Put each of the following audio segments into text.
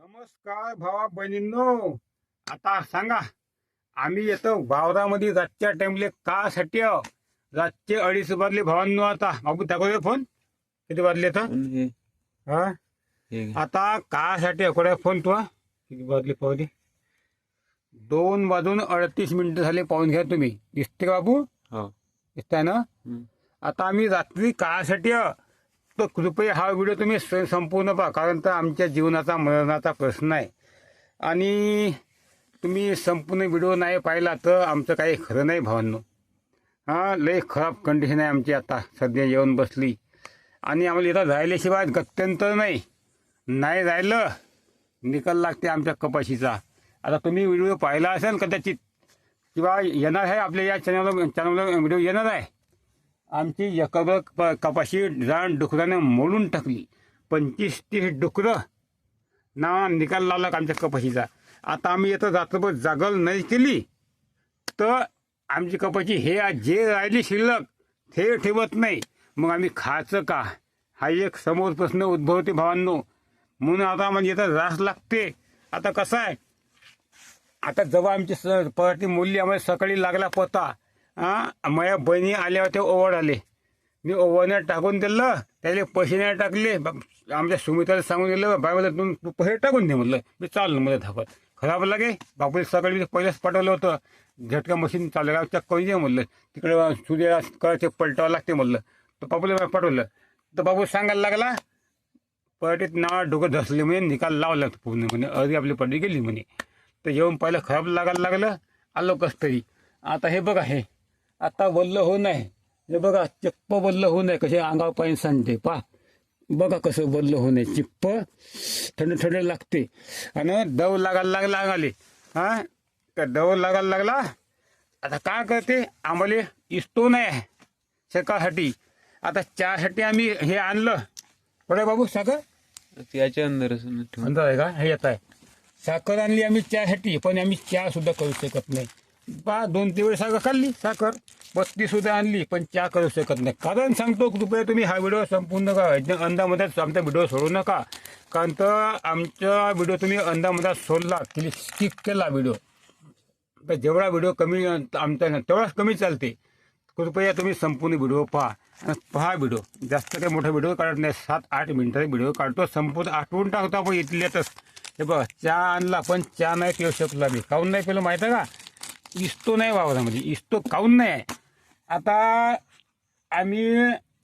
नमस्कार भावा बहिणींनो. आता सांगा आम्ही येतो वावरामध्ये रातच्या टाइमले का साठी आहो? रातचे अडीच वाजले भावांनो आता. बाबू दाखव फोन किती वाजले तर पण हे हा? हे घे. आता का साठी अकोड्या फोन तू हा? किती वाजले पाहू दे दोन वाजून अडतीस मिनिटं झाले पाहून घ्या तुम्ही. दिसते का बाबू? हो. दिसताय ना? हम्म. आता आम्ही रात्री कासाठी आहो? तर कृपया हा व्हिडिओ तुम्ही संपूर्ण पहा कारण तर आमच्या जीवनाचा मरणाचा प्रश्न आहे. आणि तुम्ही संपूर्ण व्हिडिओ नाही पाहिला तर आमचं काही खरं नाही भावांनो. हां लय खराब कंडिशन आहे आमची आता सध्या येऊन बसली. आणि आम्हाला इथं राहिल्याशिवाय गत्यंतर नाही. नाही राहिलं निकाल लागते आमच्या कपाशीचा. आता तुम्ही व्हिडिओ पाहिला असेल कदाचित किंवा येणार आहे आपल्या या चॅनलवर चॅनलवर व्हिडिओ येणार आहे. आमची एकबर प- कपाशी जाण डुकरानं मोडून टाकली. पंचवीस तीस डुकरं ना निकाल लावला आमच्या कपाशीचा. आता आम्ही येतं रात्रभर जागल नाही केली तर आमची कपाशी हे आज जे राहिली शिल्लक ते ठेवत नाही. मग आम्ही खायचं का? हा एक समोर प्रश्न उद्भवते भावांनो. म्हणून आता म्हणजे इथं रास लागते. आता कसं आहे? आता जेव्हा आमची स पराठी मूल्य आम्हाला सकाळी लागला पता. हा माझ्या बहिणी आल्या होत्या ओवड आले. मी ओव्हाण्यात टाकून दिलं त्याला पैसे नाही टाकले. बा- आमच्या सुमित्राला सांगून दिलं बाय मला तू पैसे टाकून दे म्हटलं मी चाललं मला धावत. खराब लागे बापूला सकाळी मी पहिलेच पाठवलं होतं. झटका मशीन चालू चेक करून दे म्हटलं तिकडे सूर्य कळचे पलटावं लागते म्हटलं तर बापूला पाठवलं. तर बापू सांगायला लागला पराठीत नाव डोकं धसले म्हणे निकाल लावला पूर्ण म्हणे अर्धी आपली पडली गेली म्हणे. तर येऊन पहिलं खराब लागायला लागलं आलो कस तरी आता हे बघा हे आता वल्ल होऊ नये. हे बघा चिप्प वल्ल होऊ नये. कसे अंगावर पाणी सांगते पा बघा कसं वल्ल होऊ नये. चिप्प थंड थंड लागते. आणि दव लागायला लागला अंगाले. हा? तर दव लागायला लागला? आता काय करते? आम्हाला इस्तो नाही सकाळसाठी आता चहासाठी आम्ही हे आणलं. बरं बाबू साखर? ते याच्या अंदर अंदाज आहे का? हे येत आहे. साखर आणली आम्ही चहासाठी पण आम्ही चहा सुद्धा करू शकत नाही. पा दोन तीन वेळ साखर खाल्ली. साखर. बत्ती सुद्धा आणली पण चहा करू शकत नाही. कारण सांगतो कृपया तुम्ही हा व्हिडिओ संपूर्ण अंदामध्येच आमचा व्हिडिओ सोडू नका. कारण तर आमचा व्हिडिओ तुम्ही अंदामध्ये सोडला की स्किप केला व्हिडिओ. तर जेवढा व्हिडिओ कमी आमचा तेवढाच कमी चालते. कृपया तुम्ही संपूर्ण व्हिडिओ पहा. आणि पहा व्हिडिओ. जास्त काही मोठा व्हिडिओ काढत नाही. सात आठ मिनिटाचा व्हिडिओ काढतो. संपूर्ण आठवून टाकतो आपण इथल्यातच हे बघा चहा आणला पण चहा नाही पिऊ शकलो आम्ही काऊन नाही पिलं माहिती आहे का? इस्तो नाही वावरामध्ये इस्तो काऊन नाही? आता आम्ही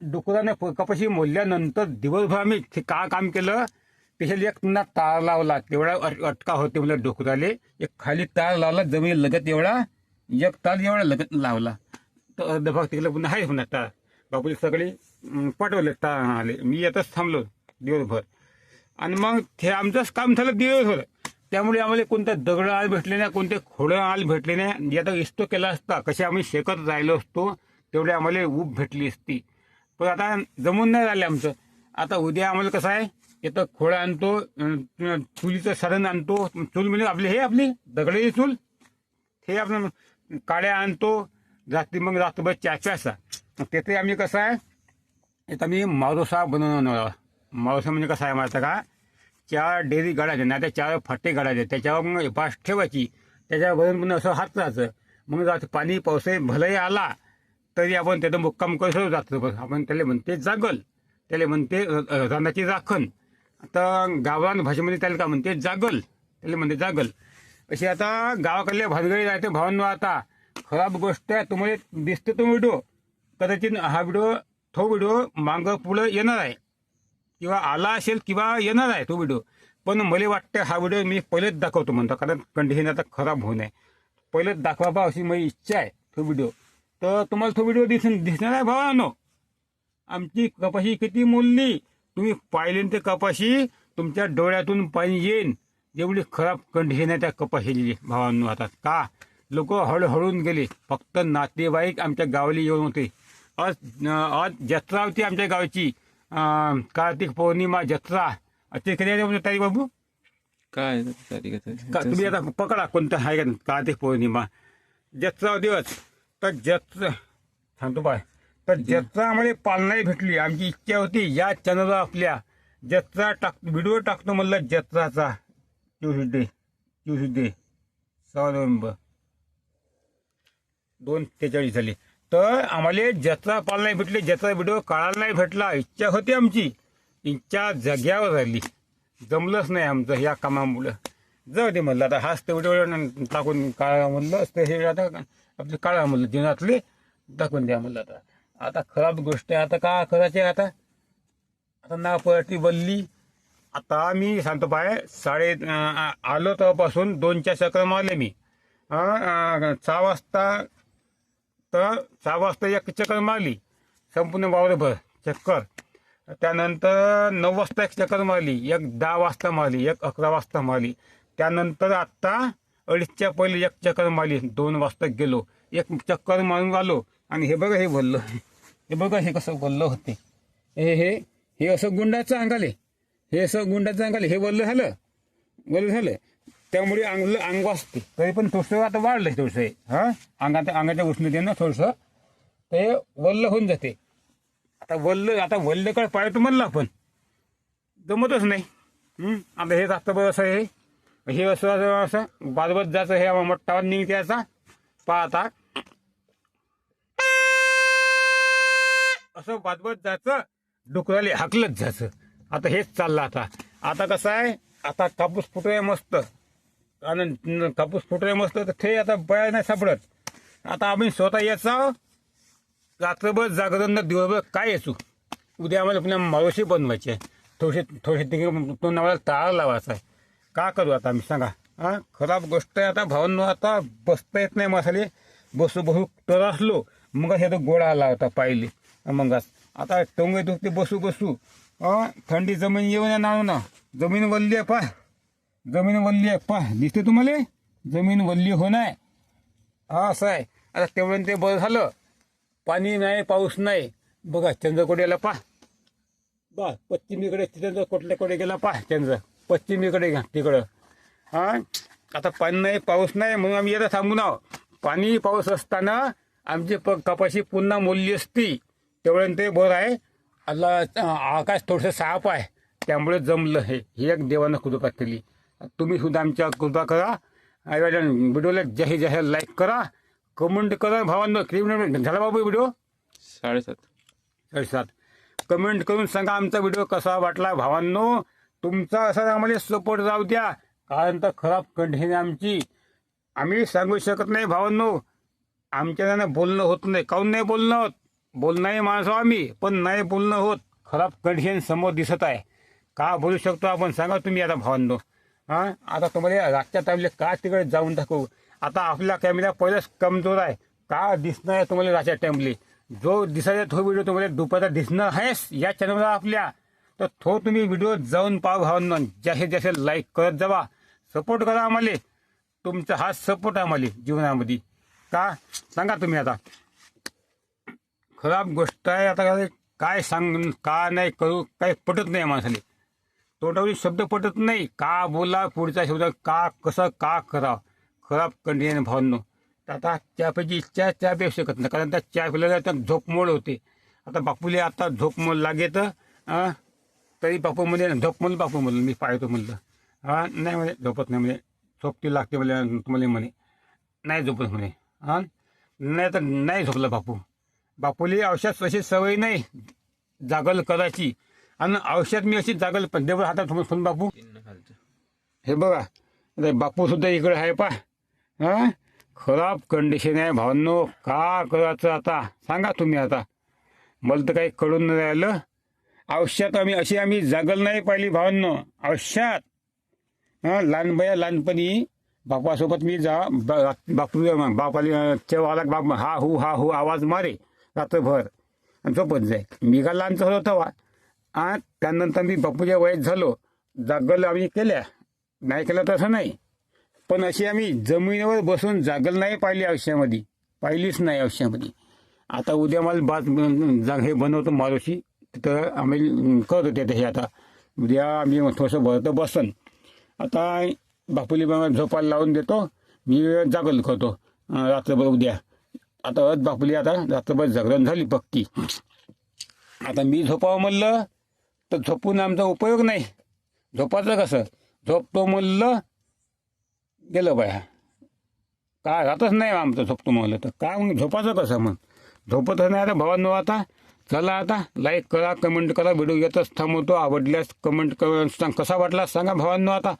डुकराने प- कपाशी मोडल्यानंतर दिवसभर आम्ही का काम केलं? स्पेशली एक पुन्हा तार लावला. तेवढा अट- अटका होते मला डुकराले. एक खाली तार लावला जमीन लगत एवढा एक तार एवढा लगत लावला. तर अर्ध भाग तिकडे पुन्हा आहे पुन्हा तार. बापूले सगळे पटवले तार आले. मी येतच थांबलो दिवसभर. आणि मग ते आमचंच काम झालं दिवसभर. त्यामुळे आम्हाला कोणत्या दगड आल भेटले नाही कोणते खोडं आल भेटले नाही. याचा इस्तो केला असता कसे आम्ही शेकत राहिलो असतो तेवढे आम्हाला ऊब भेटली असती. पण आता जमून नाही राहिले आमचं. आता उद्या आम्हाला कसं आहे येतं खोडं आणतो चुलीचं सरण आणतो. चूल म्हणजे आपली हे आपली दगडाची चूल. हे आपण काड्या आणतो रात्री मग रात्रभर चहा प्यासा तिथे आम्ही कसं आहे इथं आम्ही मारोसा बनवणार मारोसा म्हणजे कसं आहे माहिती का? चार डेरी गाडायचे नाही तर चार फाटे गाडायचे त्याच्यावर मग बास ठेवायची. त्याच्यावरून पण असं हात राहायचं मग रात्री पाणी पावसाळी भलंही आला तरी आपण त्याचं मुक्काम कसं जातो बस आपण त्याला म्हणते जागल. त्याला म्हणते रानाची राखण. आता गावान भाषेमध्ये त्याला काय म्हणते? जागल. त्याला म्हणते जागल. अशी आता गावाकडल्या भानगडी राहते भावांनो आता खराब गोष्ट आहे. तुम्हाला दिसते तो व्हिडिओ. कदाचित हा व्हिडिओ तो व्हिडिओ मागं पुढं येणार आहे. किंवा आला असेल किंवा येणार आहे तो व्हिडिओ पण मला वाटतं हा व्हिडिओ मी पहिलेच दाखवतो म्हणतो कारण कंडिशन आता खराब होऊ नये. पहिलेच दाखवावा अशी माझी इच्छा आहे तो व्हिडिओ तर तुम्हाला तो व्हिडिओ दिस दिसणार आहे भावानो आमची कपाशी किती मोलली तुम्ही पाहिले ते कपाशी? तुमच्या डोळ्यातून पाणी येईन. जेवढी खराब कंडिशन आहे त्या कपाशीची भावांनो आता का? लोक हळूहळून गेले. फक्त नातेवाईक आमच्या गावाला येऊन होते. आज आज जत्रा होती आमच्या गावची. कार्तिक पौर्णिमा जत्रा. ते कधी आहे म्हणजे तारीख बाबू? काय तारीख का तुम्ही आता पकडा कोणतं आहे का कार्तिक पौर्णिमा? जत्रा दिवस. तर जत्रा सांगतो बाय. तर जत्रा आम्हाला पालनाही भेटली. आमची इच्छा होती या चॅनलवर आपल्या जत्रा टाक व्हिडिओ टाकतो म्हणलं जत्राचा. ट्युसडे. ट्युसडे. सहा नोव्हेंबर. दोन तेचाळीस झाले. तर आम्हाला जत्रा पाल नाही भेटले जत्रा व्हिडिओ काळाला नाही भेटला. इच्छा होती आमची. इच्छा जग्यावर राहिली. जमलंच नाही आमचं या कामामुळं. जाऊ दे म्हणलं आता हाच तेवढे टाकून काळा म्हणलं असतं हे आता आपले काळा म्हणलं जीवनातले टाकून द्या म्हणलं आता. आता खराब गोष्ट आहे आता का करायचे आता? आता ना पळटी बल्ली आता मी सांगतो पाय साडे आलो तेव्हापासून दोनच्या चक्र मारले मी. सहा वाजता तर सहा वाजता एक चक्कर मारली. संपूर्ण वावरभर. चक्कर. त्यानंतर नऊ वाजता एक चक्कर मारली. एक दहा वाजता मारली. एक अकरा वाजता मारली. त्यानंतर आत्ता अडीचच्या पहिले एक चक्कर मारली. दोन वाजता गेलो. एक चक्कर मारून आलो. आणि हे बघा हे बोललं. हे बघा हे कसं बोललं होते. हे हे हे असं गुंडाचं अंगाले. हे असं गुंडाचं अंगाले. हे बोललं झालं? बोललं झालं? त्यामुळे अंग अंग वाजते तरी पण थोडंसं आता वाढलं थोडसं हे. हा? अंगात अंगाच्या उष्णतेनं थोडंसं ते वल्ल होऊन जाते. आता वल्ल आता वल्लकडे पाळतो म्हणलं आपण. जमतच नाही. आता हे जास्त बरं असं हे हे असं असं असं. बाजबत जायचं हे मोठा निघते याचा. पाहता असं बाजबत जायचं. डुकराले हाकलत जायचं. आता हेच चाललं आता. आता कसं आहे? आता कापूस फुटूया मस्त. आणि कापूस फुटूया मस्त तर ते आता बया नाही सापडत. आता आम्ही स्वतः याचा रात्रभर जागरण न दिवसभर काय याचू उद्या आम्हाला पुन्हा मावशी बनवायची आहे. थोडीशी थोडीशी तिकडे तो नवऱ्याला ताळा लावायचा आहे. का करू आता आम्ही? सांगा. हा? खराब गोष्ट आहे आता भावांनो आता बसता येत नाही मसाले. बसू बसू तर असलो मग हे तो गोळा आला होता पाहिले मग आता टोंगे दुखते बसू बसू. हा? थंडी जमीन येऊन ना ना. जमीन वल्ली आहे पाय जमीन वल्ली आहे. पहा दिसते तुम्हाला? जमीन वल्ली होणार हा असं आहे. आता तेवढं ते बरं झालं. पाणी नाही पाऊस नाही. बघा चंद्रकोड्याला पा बा पश्चिमेकडे चंद्रकोटल्याकडे गेला पा चंद्र. पश्चिमेकडे घ्या तिकडं. हा? आता पाणी नाही पाऊस नाही म्हणून आम्ही येतं थांबून आहो पाणी पाऊस असताना आमची प कपाशी पुन्हा मोलली असती. तेवढं ते बरं आहे. आला आकाश थोडंसं साफ आहे. त्यामुळे जमलं हे. ही एक देवानं कृपा केली. तुम्ही सुद्धा आमच्या कृपा करा. व्हिडिओला जाहीर जाहीर लाईक करा. कमेंट करा. भावांनो मिनिट झाला बाबू व्हिडिओ? साडेसात. सात कमेंट करून सांगा आमचा व्हिडिओ कसा वाटला भावांनो. तुमचा असा आम्हाला सपोर्ट जाऊ द्या. कारण तर खराब कंडिशन आहे आमची. आम्ही सांगू शकत नाही भावांनो. आमच्या बोलणं होत नाही. काहून नाही बोलणं होत? बोलणारे माणसं आम्ही पण नाही बोलणं होत. खराब कंडिशन समोर दिसत आहे. का बोलू शकतो आपण? सांगा तुम्ही आता भावांनो. हा? आता तुम्हाला रातच्या टाईमला का तिकडे जाऊन टाकू आता आपला कॅमेरा पहिलाच कमजोर आहे. का दिसणार आहे तुम्हाला रातच्या टाईमले जो दिसायचा तो व्हिडिओ तुम्हाला दुपारचा दिसणार आहेस या चॅनलवर आपल्या. तर तो तुम्ही व्हिडिओ जाऊन पाहा भावांना. जास्तीत जास्त लाईक करत जावा. सपोर्ट करा आम्हाला. तुमचा हा सपोर्ट आहे आम्हाला जीवनामध्ये. का? सांगा तुम्ही आता. खराब गोष्ट आहे आता काय- काय सांग का नाही करू काही पटत नाही माणसाला. तोंडावरील शब्द पटत नाही. का बोला पुढचा शब्द का कसं का करावं खराब कंडिशन भावनो. तर आता चहापैकी इच्छा चहा पिऊ शकत नाही. कारण त्या चहा पिल्याला तर झोपमोड होते. आता बापूले आता झोपमोड लागे तर तरी बापू म्हणजे झोपमोल बापू म्हणलं. मी पाहतो म्हणलं. हां नाही म्हणे झोपत नाही म्हणे. झोपती लागते म्हणे तुम्हाला म्हणे. नाही झोपत म्हणे. हां नाही तर नाही झोपलं बापू. बापूली औषध तशी सवय नाही. जागल करायची आणि औषध मी अशी जागल पण देवर हातात फोन बापू. हे बघा बापू सुद्धा इकडे आहे पा हा? खराब कंडिशन आहे भावांनो. का करायचं आता? सांगा तुम्ही आता. मला तर काही कळून नाही राहिलं. औषध आम्ही अशी आम्ही जागल नाही पाहिली भावांनो. औषध. हा लहान बया लहानपणी बापासोबत मी जा बापू बापाला चेवाला बाप हा हू हा हू आवाज मारे. रात्रभर. आणि झोपत जाय. मी का लहानचं होतो तेव्हा आ त्यानंतर मी बापूच्या वयात झालो. जागल आम्ही केल्या. नाही केलं तसं नाही. पण अशी आम्ही जमिनीवर बसून जागल नाही पाहिली आयुष्यामध्ये. पाहिलीच नाही आयुष्यामध्ये. आता उद्या मला बाज जाग हे बनवतो मारुशी. तिथं आम्ही करत होते हे आता. उद्या आम्ही थोडंसं भरतं बसन. आता बापुली बाबा झोपायला लावून देतो. मी जागल करतो. रात्रभर उद्या. आता अत बापुली आता रात्रभर जागरण झाली पक्की. आता मी झोपावं म्हणलं. तर झोपून आमचा उपयोग नाही. झोपाचं कसं? झोपतो म्हणलं गेलं बाया. काय राहतच नाही आमचं झोपतो म्हणलं तर. काय मग झोपाचं कसं मग? झोपतच नाही आता भावांनो आता. चला आता लाईक करा कमेंट करा व्हिडिओ येतच थांबवतो. आवडल्यास कमेंट कर. सांग कसा वाटला सांगा भावांनो आता.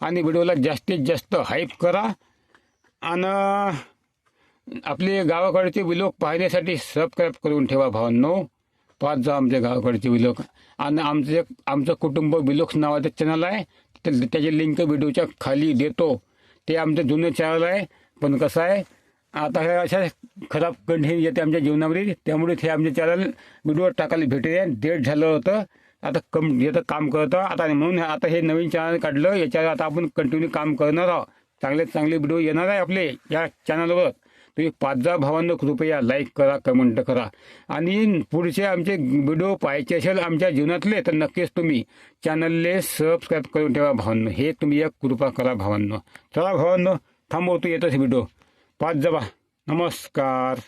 आणि व्हिडिओला जास्तीत जास्त हाईप करा. आणि आपले गावाकडचे विलोक पाहण्यासाठी सबस्क्राईब करून ठेवा भावांनो. पाच जा आमच्या गावाकडचे विलोक. आणि आमचं एक आमचं कुटुंब विलोक्स नावाचं चॅनल आहे. त्या- त्याची लिंक व्हिडिओच्या खाली देतो. ते आमचं जुनं चॅनल आहे. पण कसं आहे आता हे अशा खराब कंडिशन येते आमच्या जीवनामध्ये. त्यामुळे ते आमचे चॅनल व्हिडिओ टाकायला भेटते डेट झालं होतं. आता कम येतं काम करतं. आता म्हणून आता हे नवीन चॅनल काढलं. याच्यावर आता आपण कंटिन्यू काम करणार आहोत. चांगले चांगले व्हिडिओ येणार आहे आपले या चॅनलवर तुम्ही पाच जा भावांनो कृपया लाईक करा कमेंट करा. आणि पुढचे आमचे व्हिडिओ पाहायचे असेल आमच्या जीवनातले तर नक्कीच तुम्ही चॅनलले सबस्क्राईब करून ठेवा भावांनो. हे तुम्ही एक कृपा करा भावांनो. चला भावांनो थांबवतो येतच व्हिडिओ पाच जबा नमस्कार.